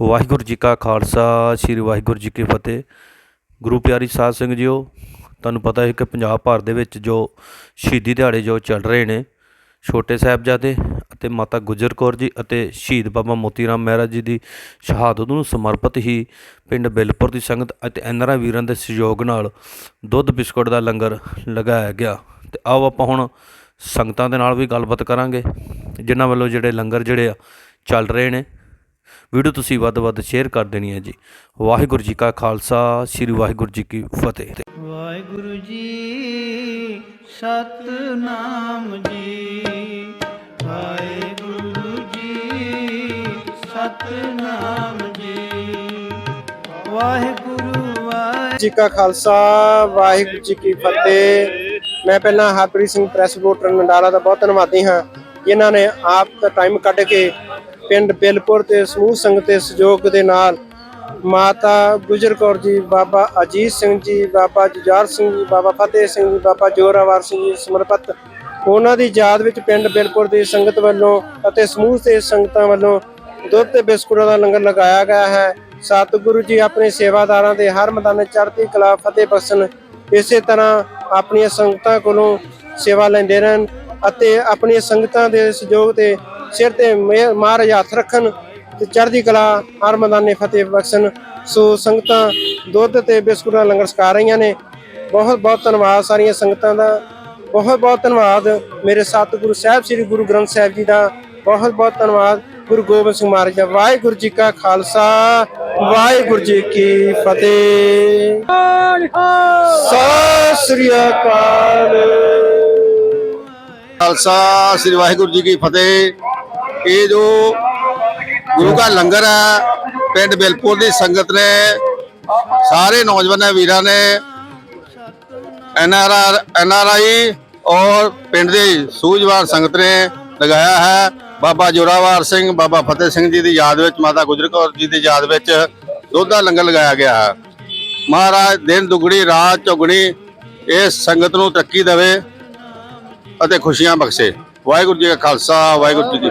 ਵਾਹਿਗੁਰੂ ਜੀ ਕਾ ਖਾਲਸਾ, ਸ੍ਰੀ ਵਾਹਿਗੁਰੂ ਜੀ ਕੀ ਫਤਿਹ। ਗੁਰੂ ਪਿਆਰੀ ਸਾਧ ਸਿੰਘ ਜੀਓ, ਤੁਹਾਨੂੰ ਪਤਾ ਹੈ ਕਿ ਪੰਜਾਬ ਭਰ ਦੇ ਵਿੱਚ ਜੋ ਸ਼ਹੀਦੀ ਦਿਹਾੜੇ ਜੋ ਚੱਲ ਰਹੇ ਨੇ, ਛੋਟੇ ਸਾਹਿਬਜ਼ਾਦੇ ਅਤੇ ਮਾਤਾ ਗੁਜਰ ਕੌਰ ਜੀ ਅਤੇ ਸ਼ਹੀਦ ਬਾਬਾ ਮੋਤੀ ਰਾਮ ਮਹਿਰਾ ਜੀ ਦੀ ਸ਼ਹਾਦਤ ਨੂੰ ਸਮਰਪਿਤ ਹੀ ਪਿੰਡ ਬਿਲਪੁਰ ਦੀ ਸੰਗਤ ਅਤੇ ਐਨਆਰਆ ਵੀਰਾਂ ਦੇ ਸਹਿਯੋਗ ਨਾਲ ਦੁੱਧ ਬਿਸਕੁਟ ਦਾ ਲੰਗਰ ਲਗਾਇਆ ਗਿਆ। ਤੇ ਆਓ ਆਪਾਂ ਹੁਣ ਸੰਗਤਾਂ ਦੇ ਨਾਲ ਵੀ ਗੱਲਬਾਤ ਕਰਾਂਗੇ, ਜਿਨ੍ਹਾਂ ਵੱਲੋਂ ਜਿਹੜੇ ਲੰਗਰ ਜਿਹੜੇ ਆ ਚੱਲ ਰਹੇ ਨੇ। ਵੀਡੀਓ ਤੁਸੀਂ ਵੱਧ ਵੱਧ ਸ਼ੇਅਰ ਕਰ ਦੇਣੀ ਹੈ ਜੀ। ਵਾਹਿਗੁਰੂ ਜੀ ਕਾ ਖਾਲਸਾ ਸ੍ਰੀ ਵਾਹਿਗੁਰੂ ਜੀ ਕੀ ਫਤਿਹ। ਵਾਹਿਗੁਰੂ ਜੀ ਸਤਨਾਮ ਜੀ। ਵਾਹਿਗੁਰੂ ਜੀ ਸਤਨਾਮ ਜੀ। ਵਾਹਿਗੁਰੂ ਵਾਹਿ ਜੀ ਕਾ ਖਾਲਸਾ ਵਾਹਿਗੁਰੂ ਜੀ ਕੀ ਫਤਿਹ। ਮੈਂ ਪਹਿਲਾਂ ਹਰਪ੍ਰੀਤ ਸਿੰਘ ਪ੍ਰੈਸ ਰਿਪੋਰਟਰ ਨੰਡਾਲਾ ਦਾ ਬਹੁਤ ਧੰਨਵਾਦੀ ਹਾਂ ਜਿਨ੍ਹਾਂ ਨੇ ਆਪ ਦਾ ਟਾਈਮ ਕੱਢ ਕੇ ਪਿੰਡ ਬਿਲਪੁਰ ਤੇ ਸਮੂਹ ਸੰਗਤ ਦੇ ਸਹਿਯੋਗ ਦੇ ਨਾਲ ਮਾਤਾ ਗੁਜਰ ਕੌਰ ਜੀ, ਬਾਬਾ ਅਜੀਤ ਸਿੰਘ ਜੀ, ਬਾਬਾ ਜੁਝਾਰ ਸਿੰਘ ਜੀ, ਬਾਬਾ ਫਤਿਹ ਸਿੰਘ ਜੀ, ਬਾਬਾ ਜੋਰਾਵਰ ਸਿੰਘ ਜੀ ਸਮਰਪਿਤ ਉਹਨਾਂ ਦੀ ਯਾਦ ਵਿੱਚ ਪਿੰਡ ਬਿਲਪੁਰ ਦੀ ਸੰਗਤ ਵੱਲੋਂ ਅਤੇ ਸਮੂਹ ਦੇ ਸੰਗਤਾਂ ਵੱਲੋਂ ਦੁੱਧ ਤੇ ਬਿਸਕੁਟਾਂ ਦਾ ਲੰਗਰ ਲਗਾਇਆ ਗਿਆ ਹੈ। ਸਤਿਗੁਰੂ ਜੀ ਆਪਣੇ ਸੇਵਾਦਾਰਾਂ ਦੇ ਹਰ ਮੈਦਾਨ ਚੜ੍ਹਦੀ ਕਲਾ, ਫਤਿਹ ਬਖਸ਼ਣ, ਇਸੇ ਤਰ੍ਹਾਂ ਆਪਣੀਆਂ ਸੰਗਤਾਂ ਕੋਲੋਂ ਸੇਵਾ ਲੈਂਦੇ ਰਹਿਣ ਅਤੇ ਆਪਣੀਆਂ ਸੰਗਤਾਂ ਦੇ ਸਹਿਯੋਗ ਤੇ ਸਿਰ ਤੇ ਮਿਹਰ- ਮਹਾਰਾਜ ਹੱਥ ਰੱਖਣ ਤੇ ਚੜ੍ਹਦੀ ਕਲਾ, ਹਰ ਮੈਦਾਨੇ ਫਤਿਹ ਬਖਸ਼ਣ। ਸੋ ਸੰਗਤਾਂ ਦੁੱਧ ਤੇ ਬਿਸਕੁਟਾਂ ਲੰਗਰ ਛਕਾ ਰਹੀਆਂ ਨੇ। ਬਹੁਤ ਬਹੁਤ ਧੰਨਵਾਦ ਸਾਰੀਆਂ ਸੰਗਤਾਂ ਦਾ। ਬਹੁਤ ਬਹੁਤ ਧੰਨਵਾਦ ਮੇਰੇ ਸਤਿਗੁਰੂ ਸਾਹਿਬ, ਸ੍ਰੀ ਗੁਰੂ ਗ੍ਰੰਥ ਸਾਹਿਬ ਜੀ ਦਾ। ਬਹੁਤ ਬਹੁਤ ਧੰਨਵਾਦ ਗੁਰੂ ਗੋਬਿੰਦ ਸਿੰਘ ਮਹਾਰਾਜ ਦਾ। ਵਾਹਿਗੁਰੂ ਜੀ ਕਾ ਖਾਲਸਾ, ਵਾਹਿਗੁਰੂ ਜੀ ਕੀ ਫਤਿਹ। ਸਤਿ ਸ੍ਰੀ ਅਕਾਲ। ਖਾਲਸਾ, ਸ੍ਰੀ ਵਾਹਿਗੁਰੂ ਜੀ ਕੀ ਫਤਿਹ। ਇਹ ਜੋ ਗੁਰੂ ਦਾ ਲੰਗਰ ਹੈ, ਪਿੰਡ ਬਿਲਪੁਰ ਦੀ ਸੰਗਤ ਨੇ, ਸਾਰੇ ਨੌਜਵਾਨਾਂ ਵੀਰਾਂ ਨੇ ਐਨਆਰਆਰ ਐਨਆਰਆਈ ਔਰ ਪਿੰਡ ਦੀ ਸੂਝਵਾਨ ਸੰਗਤ ਨੇ ਲਗਾਇਆ ਹੈ। ਬਾਬਾ ਜੋਰਾਵਰ ਸਿੰਘ, ਬਾਬਾ ਫਤਿਹ ਸਿੰਘ ਜੀ ਦੀ ਯਾਦ ਵਿੱਚ, ਮਾਤਾ ਗੁਜਰ ਕੌਰ ਜੀ ਦੀ ਯਾਦ ਵਿੱਚ ਦੁੱਧ ਦਾ ਲੰਗਰ ਲਗਾਇਆ ਗਿਆ ਹੈ। ਮਹਾਰਾਜ, ਦਿਨ ਦੁਗਣੀ, ਰਾਤ ਚੌਗਣੀ ਇਸ ਸੰਗਤ ਨੂੰ ਤਰੱਕੀ ਦੇਵੇ ਅਤੇ ਖੁਸ਼ੀਆਂ ਬਖਸ਼ੇ। ਵਾਹਿਗੁਰੂ ਜੀ ਕਾ ਖਾਲਸਾ, ਵਾਹਿਗੁਰੂ ਜੀ ਕੀ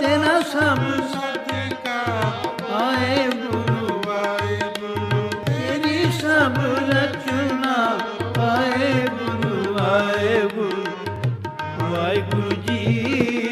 ਤੇਰਾ ਸਭ ਸਦਕਾ ਆਏ ਗੁਰੂ ਆਏ ਗੁਰੂ। ਤੇਰੀ ਸਭ ਰਚਨਾ ਆਏ ਗੁਰੂ ਆਏ ਗੁਰੂ। ਵਾਹਿਗੁਰੂ ਜੀ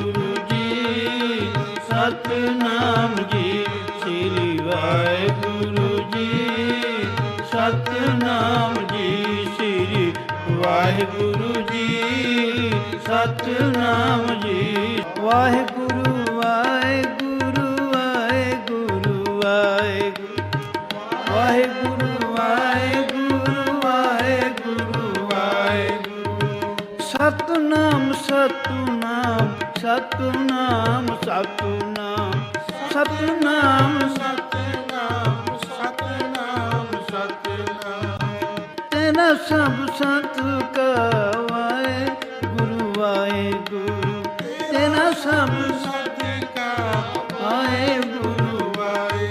ਵਾਹਿਗੁਰੂ ਜੀ, ਸਤਨਾਮ ਜੀ, ਸ੍ਰੀ ਵਾਹਿਗੁਰੂ ਜੀ, ਸਤਨਾਮ ਜੀ। ਵਾਹਿਗੁਰੂ ਵਾਹਿਗੁਰੂ ਵਾਹਿਗੁਰੂ ਵਾਹਿਗੁਰੂ। ਵਾਹਿਗੁਰੂ ਵਾਹਿਗੁਰੂ ਵਾਹਿਗੁਰੂ ਵਾਹਿਗੁਰੂ। ਸਤਨਾਮ ਸਤਨਾਮ ਸਤਨਾਮ ਸਤਨਾਮ। ਸਤਨਾਮ ਸਤਨਾਮ। ਸਭ ਸੰਤ ਕਵਾਏ, ਗੁਰੂ ਵਾਏ ਤੇਰਾ ਸਭ ਸੰਤ ਕਵਾਏ, ਗੁਰੂ ਵਾਏ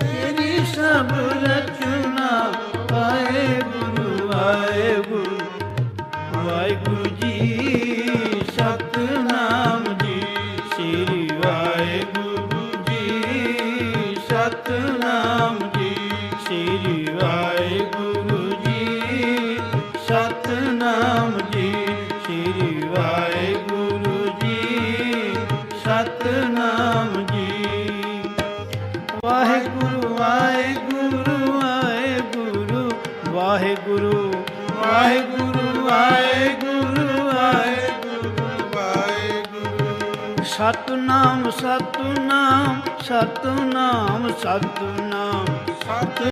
ਤੇਰੀ ਸਭ ਰਚਨਾ ਗੁਰੂ ਵਾਏ ਗੁਰੂ। ਜੀ, ਸਤਨਾਮ ਜੀ, ਸ੍ਰੀ ਵਾਏ ਜੀ, ਸਤਨਾਮ ਸਤਨਾਮ ਸਤਨਾਮ ਸਤਨਾਮ ਸਤਨਾਮ ਸਤ